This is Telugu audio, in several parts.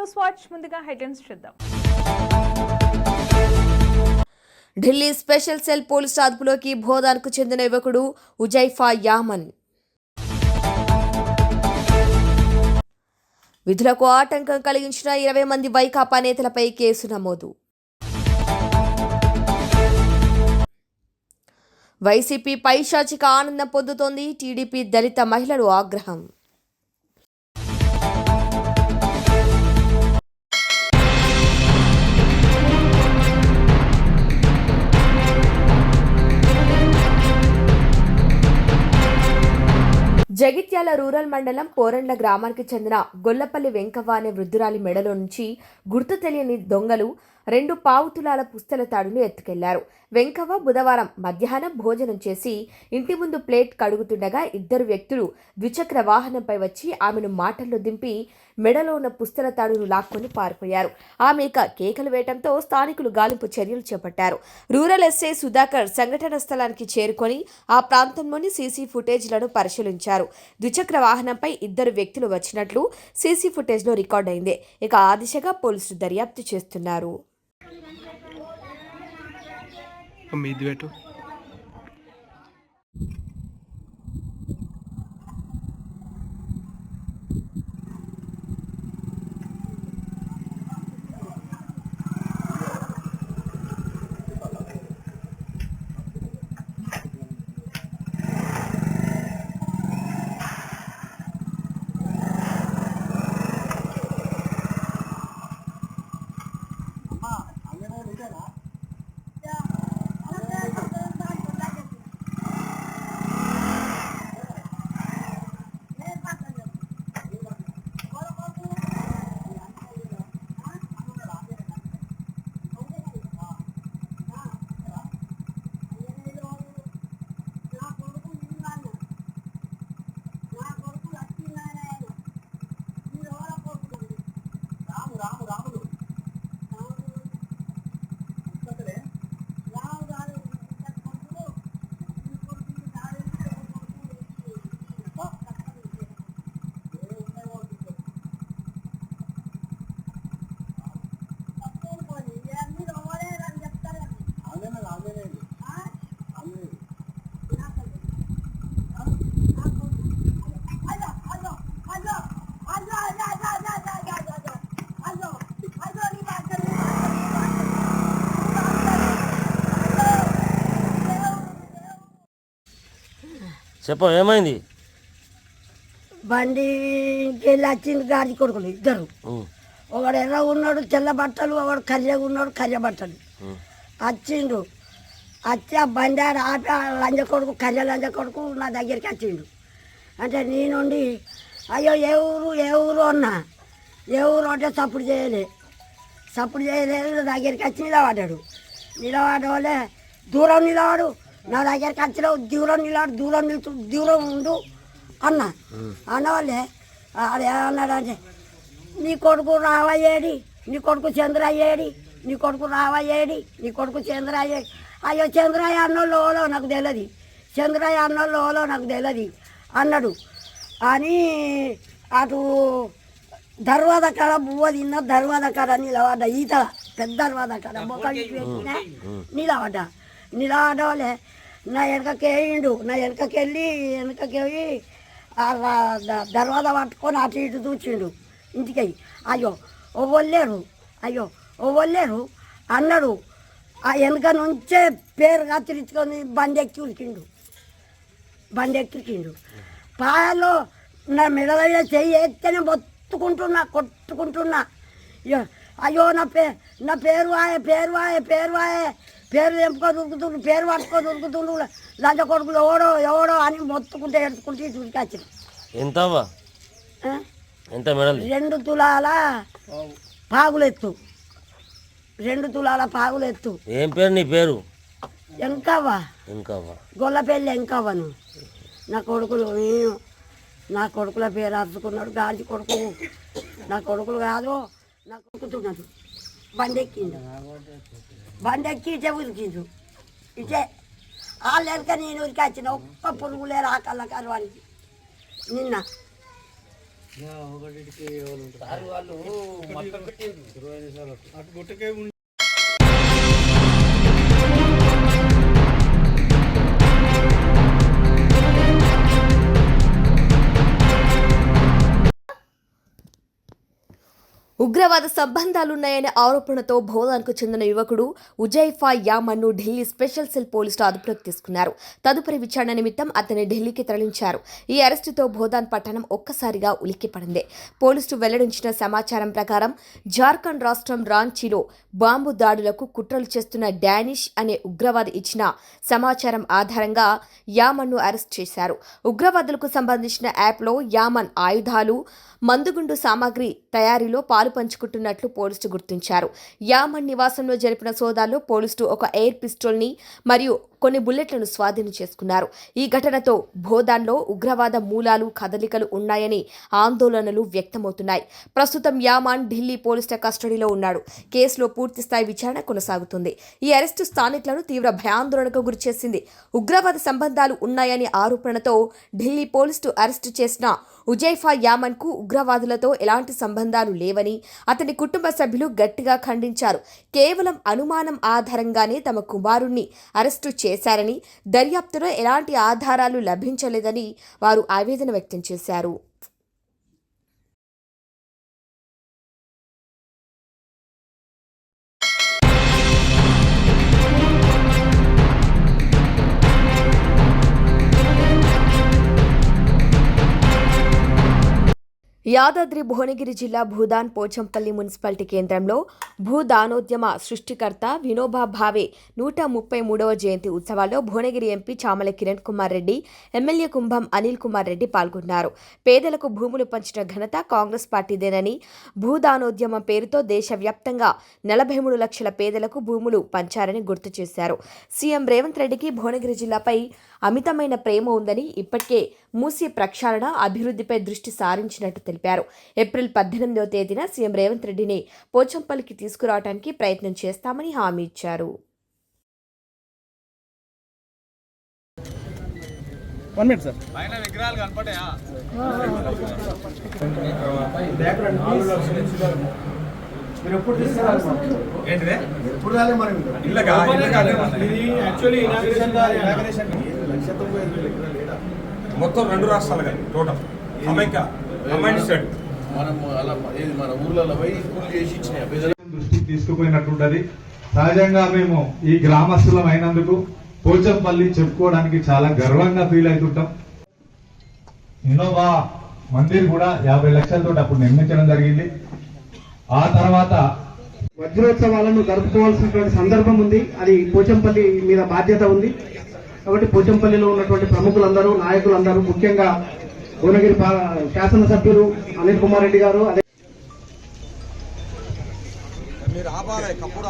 న్యూస్ వాచ్ ముందుగా హెడ్లైన్స్ చూద్దాం. ఢిల్లీ స్పెషల్ సెల్ పోలీసు అదుపులోకి భోదాన్కు చెందిన యువకుడు ఉజైఫా యామన్. విధులకు ఆటంకం కలిగించిన ఇరవై మంది వైకాపా నేతలపై కేసు నమోదు. వైసీపీ పైశాచిక ఆనందం పొందుతోంది టీడీపీ దళిత మహిళలు ఆగ్రహం. జగిత్యాల రూరల్ మండలం పోరండ్ల గ్రామానికి చెందిన గొల్లపల్లి వెంకవ్వ అనే వృద్ధురాలి మెడలో నుంచి గుర్తు తెలియని దొంగలు రెండు పావుతులాల పుస్తల తాడును ఎత్తుకెళ్ళారు. వెంకవ్వ బుధవారం మధ్యాహ్నం భోజనం చేసి ఇంటి ముందు ప్లేట్ కడుగుతుండగా ఇద్దరు వ్యక్తులు ద్విచక్ర వాహనంపై వచ్చి ఆమెను మాటల్లో దింపి మెడలో ఉన్న పుస్తల తాడును లాక్కొని పారిపోయారు. ఆమె ఇక కేకలు వేయడంతో స్థానికులు గాలింపు చర్యలు చేపట్టారు. రూరల్ ఎస్ఐ సుధాకర్ సంఘటన స్థలానికి చేరుకొని ఆ ప్రాంతంలోని సీసీ ఫుటేజ్లను పరిశీలించారు. ద్విచక్ర వాహనంపై ఇద్దరు వ్యక్తులు వచ్చినట్లు సీసీ ఫుటేజ్లో రికార్డ్ అయింది ఇక ఆ దిశగా పోలీసులు దర్యాప్తు చేస్తున్నారు. మీది పెట్టు. చెప్పు ఏమైంది? బండికి వెళ్ళి వచ్చింది గాడి కొడుకులు ఇద్దరు. ఒకడు ఎర్ర ఉన్నాడు తెల్ల బట్టలు ఒకడు కర్రెగా ఉన్నాడు కర్రె బట్టలు. వచ్చిండు. వచ్చి ఆ బండి ఆడ ఆపి లంజ కొడుకు కర్రె లంజ కొడుకు నా దగ్గరికి వచ్చిండు. అంటే నేనుండి అయ్యో ఏ ఊరు ఏ ఊరు అన్నా? ఏ ఊరు అంటే సప్పుడు చేయలే. సప్పుడు చేయలేదు నా దగ్గరికి వచ్చి నిలబడ్డాడు. నిలబడవాలే దూరం నిలబడు. నా దగ్గరికి వచ్చినావు దూరం నిలబడు దూరం నిలుచు దూరం ఉండు అన్న. అన్నవాళ్ళే ఆడ ఏమన్నాడంటే నీ కొడుకు రావయ్యేడి నీ కొడుకు చంద్రయ్యేడి నీ కొడుకు రావయ్యేడి నీ కొడుకు చంద్రయ్యేడి. అయ్యో చంద్రయ్య అన్నోళ్ళు ఓలో నాకు తెలియదు చంద్రయ్య అన్నోళ్ళు ఓలో నాకు తెలియదు అన్నాడు. అని అటు దర్వాద కాడ బువ్వ తిన్న దర్వాద కాడ నిలబడ్డ ఈత పెద్ద దర్వాద కాడ మొక్కలు పెట్టిన నిలబడ్డ. నిలబడలే నా వెనకకి వేయిండు నా వెనకకెళ్ళి వెనకకి పట్టుకొని అటు ఇటు చూచిండు ఇంటికి అయ్యో ఒవ్వలేరు అయ్యో ఒవ్వలేరు అన్నాడు. ఆ వెనక నుంచే పేరు కత్తిరించుకొని బండి ఎక్కి ఉరికిండు. బండి ఎక్కిండు పాయలో నా మెడలో చెయ్యి ఎత్తేనే మొత్తుకుంటున్నా కొట్టుకుంటున్నా. అయ్యో అయ్యో నా పే నా పేరు వాయే పేరు వాయే పేరు వాయే. పేరు తెంపుకో దొరుకుతుండు పేరు పట్టుకో దొరుకుతుండు లంచ కొడుకులు ఎవడో ఎవడో అని మొత్తుకుంటే ఎడుచుకుంటే చూసుకొచ్చిన ఎంత ఎంత మెడల్? రెండు తులాల పాగులెత్తు. రెండు తులాల పాగులెత్తు. ఏం పేరు నీ పేరు? ఎంకవ్వా? ఇంకా అవ్వా గొల్లపల్లి ఎంకవ్వను. నా కొడుకులు నేను నా కొడుకుల పేరు అరుచుకున్నాడు గాంధీ కొడుకు. నా కొడుకులు కాదు నా కొడుకుతున్నాడు బండి ఎక్కిండు బండి ఎక్కి ఇటే ఉరికిండు ఇటే వాళ్ళు వెనక నేను ఉరికి వచ్చిన ఒక్క పురుగులే రాకల్ల కరవానికి. నిన్న. ఉగ్రవాద సంబంధాలున్నాయనే ఆరోపణతో భోదాన్కు చెందిన యువకుడు ఉజైఫా యామన్ను ఢిల్లీ స్పెషల్ సెల్ పోలీసులు అదుపులోకి తీసుకున్నారు. తదుపరి విచారణ నిమిత్తం అతన్ని ఢిల్లీకి తరలించారు. ఈ అరెస్టుతో భోదాన్ పట్టణం ఒక్కసారిగా ఉలిక్కిపడింది పోలీసులు వెల్లడించిన సమాచారం ప్రకారం జార్ఖండ్ రాష్ట్రం రాంచీలో బాంబు దాడులకు కుట్రలు చేస్తున్న డానిష్ అనే ఉగ్రవాది ఇచ్చిన సమాచారం ఆధారంగా యామన్ను అరెస్ట్ చేశారు. ఉగ్రవాదులకు సంబంధించిన యాప్లో యామన్ ఆయుధాలు మందుగుండు సామాగ్రి తయారీలో పాలు పంచుకుంటున్నట్లు పోలీసులు గుర్తించారు. యామన్ నివాసంలో జరిపిన సోదాల్లో పోలీసులు ఒక ఎయిర్ పిస్టోల్ని మరియు కొన్ని బుల్లెట్లను స్వాధీనం చేసుకున్నారు. ఈ ఘటనతో భోదాన్లో ఉగ్రవాద మూలాలు కదలికలు ఉన్నాయని ఆందోళనలు వ్యక్తమవుతున్నాయి. ప్రస్తుతం యామాన్ ఢిల్లీ పోలీసుల కస్టడీలో ఉన్నాడు. కేసులో పూర్తిస్థాయి విచారణ కొనసాగుతుంది. ఈ అరెస్టు స్థానికులను తీవ్ర భయాందోళనకు గురిచేసింది ఉగ్రవాద సంబంధాలు ఉన్నాయనే ఆరోపణతో ఢిల్లీ పోలీసులు అరెస్టు చేసిన ఉజైఫా యామన్కు ఉగ్రవాదులతో ఎలాంటి సంబంధాలు లేవని అతని కుటుంబ సభ్యులు గట్టిగా ఖండించారు. కేవలం అనుమానం ఆధారంగానే తమ కుమారుణ్ణి అరెస్టు చేశారని దర్యాప్తులో ఎలాంటి ఆధారాలు లభించలేదని వారు ఆవేదన వ్యక్తం చేశారు. యాదాద్రి భువనగిరి జిల్లా భూదాన్ పోచంపల్లి మున్సిపాలిటీ కేంద్రంలో భూదానోద్యమ సృష్టికర్త వినోబా భావే నూట ముప్పై మూడవ జయంతి ఉత్సవాల్లో భువనగిరి ఎంపీ చామల కిరణ్ కుమార్ రెడ్డి ఎమ్మెల్యే కుంభం అనిల్ కుమార్ రెడ్డి పాల్గొన్నారు. పేదలకు భూములు పంచిన ఘనత కాంగ్రెస్ పార్టీదేనని భూదానోద్యమం పేరుతో దేశవ్యాప్తంగా నలభై మూడు లక్షల పేదలకు భూములు పంచారని గుర్తు చేశారు. సీఎం రేవంత్ రెడ్డికి భువనగిరి జిల్లాపై అమితమైన ప్రేమ ఉందని ఇప్పటికే మూసి ప్రక్షాళన అభివృద్ధిపై దృష్టి సారించినట్టు తెలిపారు. ఏప్రిల్ పద్దెనిమిదవ తేదీన సీఎం రేవంత్ రెడ్డిని పోచంపల్లికి తీసుకురావడానికి ప్రయత్నం చేస్తామని హామీ ఇచ్చారు. వన్ మినిట్ సార్ మొత్తం రెండు రాష్ట్రాలు కానీ టోటల్ మనం అలా ఏది? మన ఊర్లలో పోయి పూలు చేసి పేదలకు దృష్టికి తీసుకుపోయినట్టుంటది. సహజంగా మేము ఈ గ్రామస్తులం అయినందుకు పోచంపల్లి చెప్పుకోవడానికి చాలా గర్వంగా ఫీల్ అవుతుంటాం. ఇన్నోవా మందిర్ కూడా యాభై లక్షలతో అప్పుడు నిర్మించడం జరిగింది. ఆ తర్వాత వజ్రోత్సవాలను జరుపుకోవాల్సినటువంటి సందర్భం ఉంది. అది పోచంపల్లి మీద బాధ్యత ఉంది. కాబట్టి పోచంపల్లిలో ఉన్నటువంటి ప్రముఖులందరూ నాయకులందరూ ముఖ్యంగా భువనగిరి శాసనసభ్యులు అనిల్ కుమార్ రెడ్డి గారు అదే మీరు ఆపాలి కప్పుడు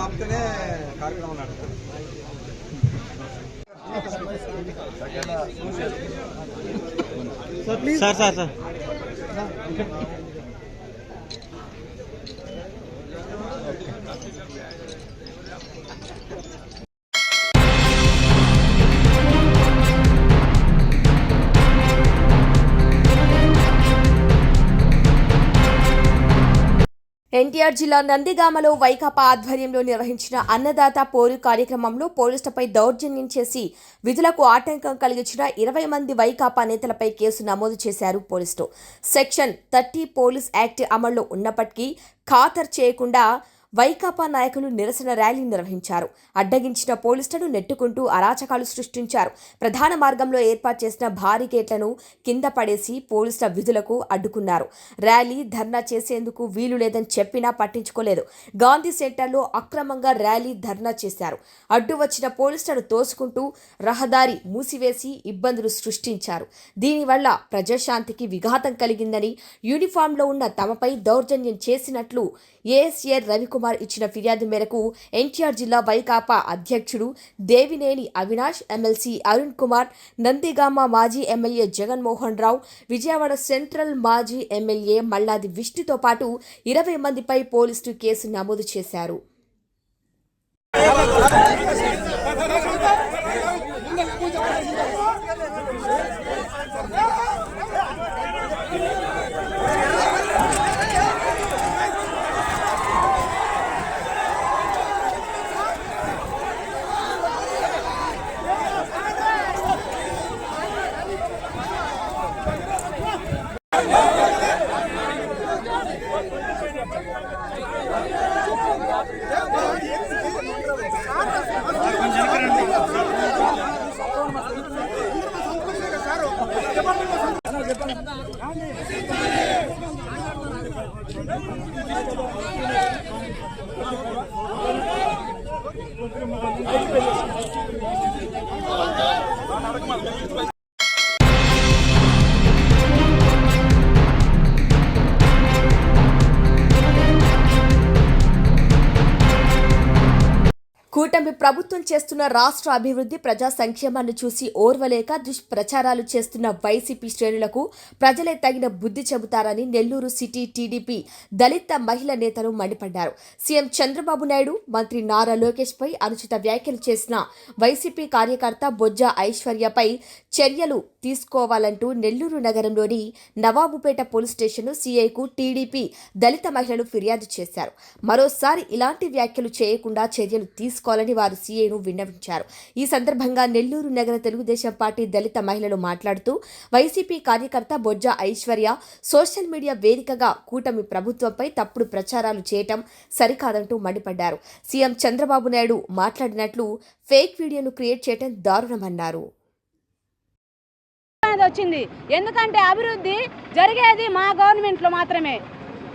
ఎన్టీఆర్ జిల్లా నందిగామలో వైకాపా ఆధ్వర్యంలో నిర్వహించిన అన్నదాత పోరు కార్యక్రమంలో పోలీసులపై దౌర్జన్యం చేసి విధులకు ఆటంకం కలిగించిన ఇరవై మంది వైకాపా నేతలపై కేసు నమోదు చేశారు పోలీసులు. సెక్షన్ థర్టీ పోలీస్ యాక్ట్ అమల్లో ఉన్నప్పటికీ ఖాతరు చేయకుండా వైకాపా నాయకులు నిరసన ర్యాలీ నిర్వహించారు. అడ్డగించిన పోలీసులను నెట్టుకుంటూ అరాచకాలు సృష్టించారు. ప్రధాన మార్గంలో ఏర్పాటు చేసిన భారీ గేట్లను కింద పడేసి పోలీసుల విధులకు అడ్డుకున్నారు. ర్యాలీ ధర్నా చేసేందుకు వీలు లేదని చెప్పినా పట్టించుకోలేదు. గాంధీ సెంటర్లో అక్రమంగా ర్యాలీ ధర్నా చేశారు. అడ్డు వచ్చిన పోలీసులను తోసుకుంటూ రహదారి మూసివేసి ఇబ్బందులు సృష్టించారు. దీనివల్ల ప్రజాశాంతికి విఘాతం కలిగిందని యూనిఫామ్లో ఉన్న తమపై దౌర్జన్యం చేసినట్లు ఏఎస్ఏ రవికుమార్ కుమార్ ఇచ్చిన ఫిర్యాదు మేరకు ఎన్టీఆర్ జిల్లా వైకాపా అధ్యక్షుడు దేవినేని అవినాష్ ఎమ్మెల్సీ అరుణ్ కుమార్ నందిగామ మాజీ ఎమ్మెల్యే జగన్మోహన్ రావు విజయవాడ సెంట్రల్ మాజీ ఎమ్మెల్యే మల్లాది విష్ణుతో పాటు ఇరవై మందిపై పోలీసులు కేసు నమోదు చేశారు. చేస్తున్న రాష్ట్ర అభివృద్ధి ప్రజా సంక్షేమాన్ని చూసి ఓర్వలేక దుష్ప్రచారాలు చేస్తున్న వైసీపీ శ్రేణులకు ప్రజలే తగిన బుద్ధి చెబుతారని నెల్లూరు సిటీ టీడీపీ దళిత మహిళ నేతలు మండిపడ్డారు. సీఎం చంద్రబాబు నాయుడు మంత్రి నారా లోకేష్ పై అనుచిత వ్యాఖ్యలు చేసిన వైసీపీ కార్యకర్త బొజ్జ ఐశ్వర్యపై చర్యలు తీసుకోవాలంటూ నెల్లూరు నగరంలోని నవాబుపేట పోలీస్ స్టేషన్ సీఐకు టీడీపీ దళిత మహిళలు ఫిర్యాదు చేశారు. మరోసారి ఇలాంటి వ్యాఖ్యలు చేయకుండా చర్యలు తీసుకోవాలని వారు సీఐను విన్నవించారు. ఈ సందర్భంగా నెల్లూరు నగర తెలుగుదేశం పార్టీ దళిత మహిళలు మాట్లాడుతూ వైసీపీ కార్యకర్త బొజ్జ ఐశ్వర్య సోషల్ మీడియా వేదికగా కూటమి ప్రభుత్వంపై తప్పుడు ప్రచారాలు చేయటం సరికాదంటూ మండిపడ్డారు. సీఎం చంద్రబాబు నాయుడు మాట్లాడినట్లు ఫేక్ వీడియోను క్రియేట్ చేయటం దారుణమన్నారు. అనేది వచ్చింది. ఎందుకంటే అభివృద్ధి జరిగేది మా గవర్నమెంట్లో మాత్రమే.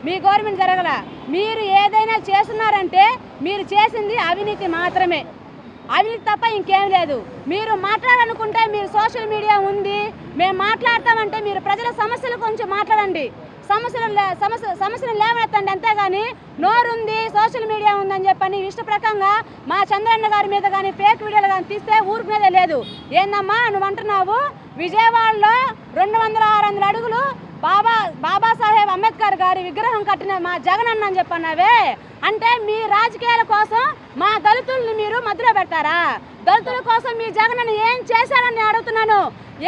మీ గవర్నమెంట్ జరగల. మీరు ఏదైనా చేస్తున్నారంటే మీరు చేసింది అవినీతి మాత్రమే. అవినీతి తప్ప ఇంకేం లేదు. మీరు మాట్లాడాలనుకుంటే మీరు సోషల్ మీడియా ఉంది. మేము మాట్లాడతామంటే మీరు ప్రజల సమస్యల గురించి మాట్లాడండి. సమస్యలు లే- సమస్యలు లేవనెత్తండి అంతేగాని నోరుంది సోషల్ మీడియా ఉందని చెప్పని ఇష్ట ప్రకంగా మా చంద్రన్న గారి మీద కానీ ఫేక్ వీడియోలు కానీ తీస్తే ఊరుకునేదే మీదే లేదు. ఏందమ్మా నువ్వు అంటున్నావు? విజయవాడలో రెండు వందల ఆరు వందల అడుగులు బాబా బాబాసాహెబ్ అంబేద్కర్ గారి విగ్రహం కట్టిన మా జగన్ అన్న అని చెప్పన్నావే? అంటే మీ రాజకీయాల కోసం మా దళితుల్ని మీరు మధ్యలో పెడతారా? దళితుల కోసం మీ జగన్ ఏం చేశారని అడుగుతున్నాను.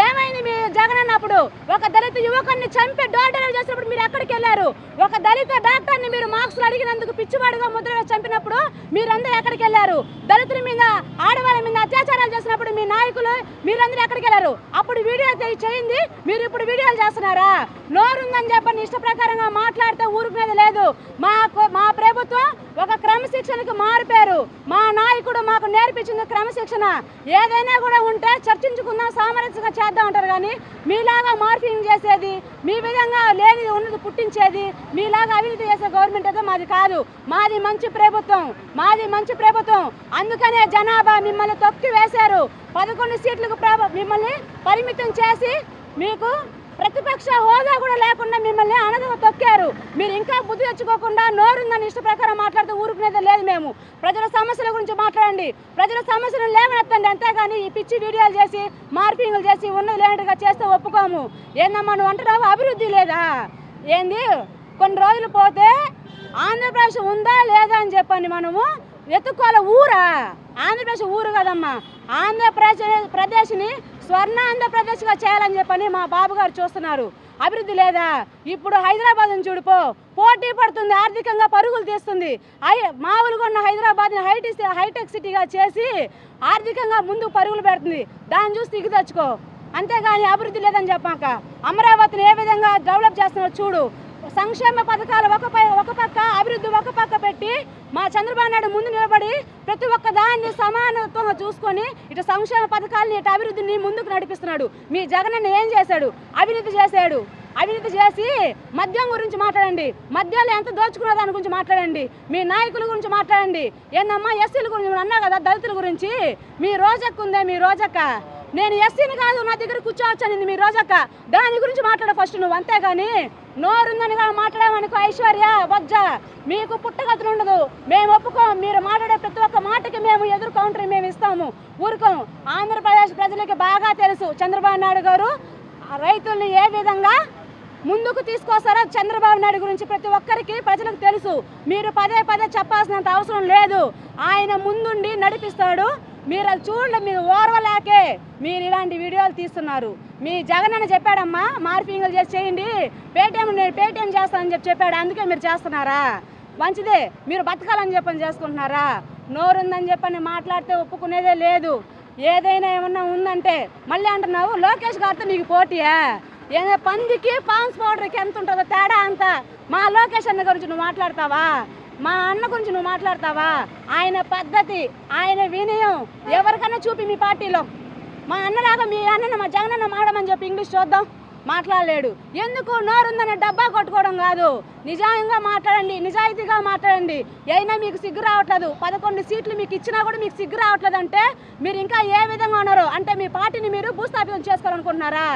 ఏమైంది మీ జగన్ అన్నప్పుడు ఒక దళిత యువకుడిని చంపి డోర్ డెలివరీ చేసినప్పుడు మీరు ఎక్కడికి వెళ్ళారు? ఒక దళిత డాక్టర్ని మీరు మార్క్స్లు అడిగినందుకు పిచ్చివాడుగా ముద్ర చంపినప్పుడు మీరందరూ ఎక్కడికి వెళ్ళారు? దళితుల మీద ఆడవాళ్ళ మీద అత్యాచారాలు చేసినప్పుడు మీ నాయకులు మీరందరూ ఎక్కడికి వెళ్ళారు? అప్పుడు వీడియో చేయింది. మీరు ఇప్పుడు వీడియోలు చేస్తున్నారా? నోరుందని చెప్పని ఇష్ట ప్రకారంగా మాట్లాడితే ఊరుకునేది లేదు. మా మా ప్రభుత్వం ఒక క్రమశిక్షణకు మారిపోయారు మా నాయకుడు మాకు నేర్పించింది క్రమశిక్షణ ఏదైనా కూడా ఉంటే చర్చించుకుందాం సామరస్యంగా చేద్దాం అంటారు. కానీ మీలాగా మార్పింగ్ చేసేది మీ విధంగా లేనిది ఉన్నది పుట్టించేది మీలాగా అవినీతి చేసే గవర్నమెంట్ అయితే మాది కాదు. మాది మంచి ప్రభుత్వం మాది మంచి ప్రభుత్వం. అందుకనే జనాభా మిమ్మల్ని తొక్కి వేశారు. పదకొండు సీట్లకు మిమ్మల్ని పరిమితం చేసి మీకు ప్రతిపక్ష హోదా కూడా లేకుండా మిమ్మల్ని అనదవ తొక్కారు. మీరు ఇంకా బుద్ధి తెచ్చుకోకుండా నోరుందని ఇష్ట ప్రకారం మాట్లాడుతూ ఊరుకునేది లేదు మేము. ప్రజల సమస్యల గురించి మాట్లాడండి. ప్రజల సమస్యలను లేవనెత్తండి అంతేగాని ఈ పిచ్చి వీడియోలు చేసి మార్పింగ్లు చేసి ఉన్నది లేనట్టుగా చేస్తే ఒప్పుకోము. ఏందమ్మా నువ్వు అంటున్నావు? అభివృద్ధి లేదా? ఏంది? కొన్ని రోజులు పోతే ఆంధ్రప్రదేశ్ ఉందా లేదా అని చెప్పండి మనము. ఎత్తుకోవాలి ఊరా. ఆంధ్రప్రదేశ్ ఊరు కదమ్మా. ఆంధ్రప్రదేశ్ ప్రదేశ్ని స్వర్ణ ఆంధ్రప్రదేశ్గా చేయాలని చెప్పని మా బాబు గారు చూస్తున్నారు. అభివృద్ధి లేదా? ఇప్పుడు హైదరాబాద్ని చూడిపో పోటీ పడుతుంది ఆర్థికంగా పరుగులు తీస్తుంది. హై మామూలుగా ఉన్న హైదరాబాద్ని హైటెక్ హైటెక్ సిటీగా చేసి ఆర్థికంగా ముందుకు పరుగులు పెడుతుంది. దాన్ని చూసి దిగు తెచ్చుకో. అంతేగాని అభివృద్ధి లేదని చెప్పాక అమరావతిని ఏ విధంగా డెవలప్ చేస్తున్నారో చూడు. సంక్షేమ పథకాలు ఒక ఒక పక్క అభివృద్ధి ఒక పక్క పెట్టి మా చంద్రబాబు నాయుడు ముందు నిలబడి ప్రతి ఒక్క దాన్ని సమానత్వంగా చూసుకొని ఇటు సంక్షేమ పథకాలని ఇటు అభివృద్ధిని ముందుకు నడిపిస్తున్నాడు. మీ జగన్ ఏం చేశాడు? అవినీతి చేశాడు. అవినీతి చేసి మద్యం గురించి మాట్లాడండి. మద్యాలు ఎంత దోచుకున్న దాని గురించి మాట్లాడండి. మీ నాయకుల గురించి మాట్లాడండి. ఏందమ్మా ఎస్సీల గురించి నువ్వు అన్నావు కదా దళితుల గురించి? మీ రోజక్క ఉందే మీ రోజక్క. నేను ఎస్సీని కాదు నా దగ్గర కూర్చోవచ్చనింది మీ రోజక్క. దాని గురించి మాట్లాడ ఫస్ట్ నువ్వు అంతేగాని నోరుందనిగా మాట్లాడమనుకో ఐశ్వర్య వజ్జ మీకు పుట్టగతులు ఉండదు. మేము ఒప్పుకోం మీరు మాట్లాడే ప్రతి ఒక్క మాటకి మేము ఎదురు కౌంటర్ మేము ఇస్తాము. ఊరుకోం. ఆంధ్రప్రదేశ్ ప్రజలకి బాగా తెలుసు చంద్రబాబు నాయుడు గారు రైతుల్ని ఏ విధంగా ముందుకు తీసుకొస్తారో చంద్రబాబు నాయుడు గురించి ప్రతి ఒక్కరికి ప్రజలకు తెలుసు. మీరు పదే పదే చెప్పాల్సినంత అవసరం లేదు. ఆయన ముందుండి నడిపిస్తాడు. మీరు అది చూడండి మీరు ఓర్వలేకే మీరు ఇలాంటి వీడియోలు తీస్తున్నారు. మీ జగన్ అని చెప్పాడమ్మా మార్పింగ్లు చేసి చేయండి. పేటీఎం నేను పేటీఎం చేస్తానని చెప్పి చెప్పాడు అందుకే మీరు చేస్తున్నారా? మంచిదే మీరు బతకాలని చెప్పని చేసుకుంటున్నారా? నోరుందని చెప్పని మాట్లాడితే ఒప్పుకునేదే లేదు. ఏదైనా ఏమన్నా ఉందంటే మళ్ళీ అంటున్నావు లోకేష్ గారితో నీకు పోటీయా? ఏదో పందికి పాన్స్ పౌడర్కి ఎంత ఉంటుందో తేడా అంత మా లోకేష్ అన్న గురించి నువ్వు మాట్లాడతావా? మా అన్న గురించి నువ్వు మాట్లాడతావా? ఆయన పద్ధతి ఆయన వినయం ఎవరికైనా చూపి మీ పార్టీలో. మా అన్నలాగా మీ అన్నను మా జగనన్న మాడమని చెప్పి ఇంగ్లీష్ చూద్దాం. మాట్లాడలేడు. ఎందుకు నోరుందని డబ్బా కొట్టుకోవడం కాదు. నిజాయంగా మాట్లాడండి నిజాయితీగా మాట్లాడండి. అయినా మీకు సిగ్గు రావట్లేదు. పదకొండు సీట్లు మీకు ఇచ్చినా కూడా మీకు సిగ్గు రావట్లేదు అంటే మీరు ఇంకా ఏ విధంగా ఉన్నారు? అంటే మీ పార్టీని మీరు భూస్థాపితం చేసుకోవాలనుకుంటున్నారా?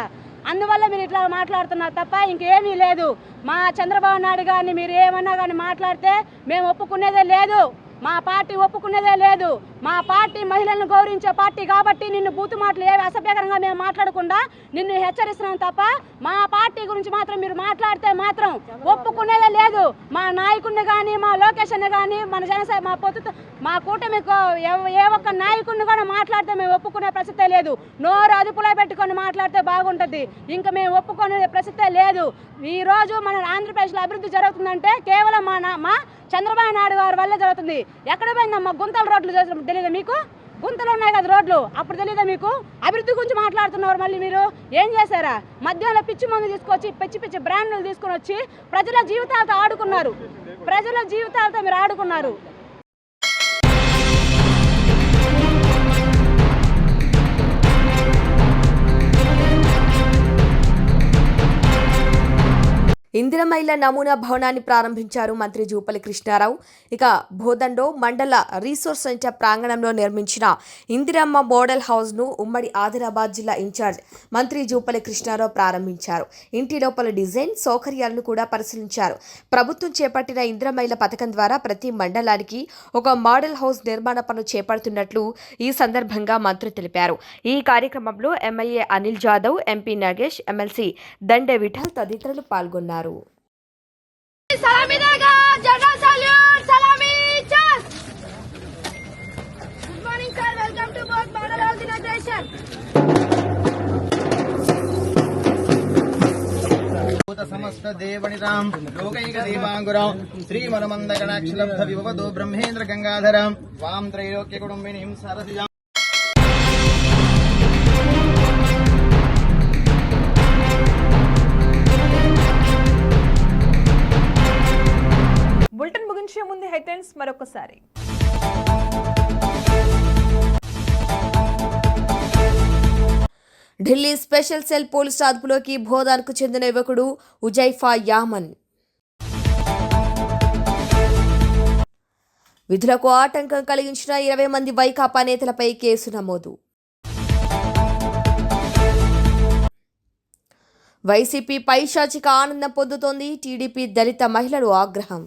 అందువల్ల మీరు ఇట్లా మాట్లాడుతున్నారు తప్ప ఇంకేమీ లేదు. మా చంద్రబాబు నాయుడు గారిని మీరు ఏమన్నా కానీ మాట్లాడితే మేము ఒప్పుకునేదే లేదు. మా పార్టీ ఒప్పుకునేదే లేదు. మా పార్టీ మహిళలను గౌరవించే పార్టీ కాబట్టి నిన్ను బూతు మాటలు ఏవి అసభ్యకరంగా మేము మాట్లాడకుండా నిన్ను హెచ్చరిస్తున్నాం తప్ప మా పార్టీ గురించి మాత్రం మీరు మాట్లాడితే మాత్రం ఒప్పుకునేదే లేదు. మా నాయకుడిని కానీ మా లొకేషన్ కానీ మన జనసేన మా పొత్తు మా కూటమి ఏ ఒక్క నాయకుడిని కూడా మాట్లాడితే మేము ఒప్పుకునే ప్రసక్తే లేదు. నోరు అదుపులో పెట్టుకొని మాట్లాడితే బాగుంటుంది. ఇంకా మేము ఒప్పుకునే ప్రసక్తే లేదు. ఈ రోజు మన ఆంధ్రప్రదేశ్లో అభివృద్ధి జరుగుతుందంటే కేవలం మా నా- మా చంద్రబాబు నాయుడు గారి వల్లే జరుగుతుంది. ఎక్కడ పోయిందమ్మా? గుంతల రోడ్లు చేసిన తెలియదా మీకు? గుంతలు ఉన్నాయి కదా రోడ్లు. అప్పుడు తెలియదా మీకు? అభివృద్ధి గురించి మాట్లాడుతున్నారు మళ్ళీ మీరు. ఏం చేశారా? మధ్యాహ్నం పిచ్చి మందు తీసుకొచ్చి పిచ్చి పిచ్చి బ్రాండ్లు తీసుకొని వచ్చి ప్రజల జీవితాలతో ఆడుకున్నారు. ప్రజల జీవితాలతో మీరు ఆడుకున్నారు. ఇందిరమైల నమూనా భవనాన్ని ప్రారంభించారు మంత్రి జూపల్లి కృష్ణారావు. ఇక బోదండో మండల రీసోర్స్ సెంటర్ ప్రాంగణంలో నిర్మించిన ఇందిరమ్మ మోడల్ హౌస్ను ఉమ్మడి ఆదిలాబాద్ జిల్లా ఇన్ఛార్జ్ మంత్రి జూపల్లి కృష్ణారావు ప్రారంభించారు. ఇంటి లోపల డిజైన్ సౌకర్యాలను కూడా పరిశీలించారు. ప్రభుత్వం చేపట్టిన ఇందిరమైల పథకం ద్వారా ప్రతి మండలానికి ఒక మోడల్ హౌస్ నిర్మాణ పనులు చేపడుతున్నట్లు ఈ సందర్భంగా మంత్రి తెలిపారు. ఈ కార్యక్రమంలో MLA Anil Jadhav MP Nagesh MLC Dande Vithal తదితరులు పాల్గొన్నారు. సమస్త దేవనితాం లోకైక దేవాంగురం శ్రీమనుమందగణాక్షలబ్ధ విభవతో బ్రహ్మేంద్ర గంగాధరం వాం త్రైలోక్య కుటుంబినీం సరసిజాం. మరొకసారి. ఢిల్లీ స్పెషల్ సెల్ పోలీసు అదుపులోకి భోదాన్కు చెందిన యువకుడు ఉజైఫా యామన్. విధులకు ఆటంకం కలిగించిన ఇరవై మంది వైకాపా నేతలపై కేసు నమోదు. వైసీపీ పైశాచిక ఆనందం పొందుతోంది టీడీపీ దళిత మహిళలు ఆగ్రహం.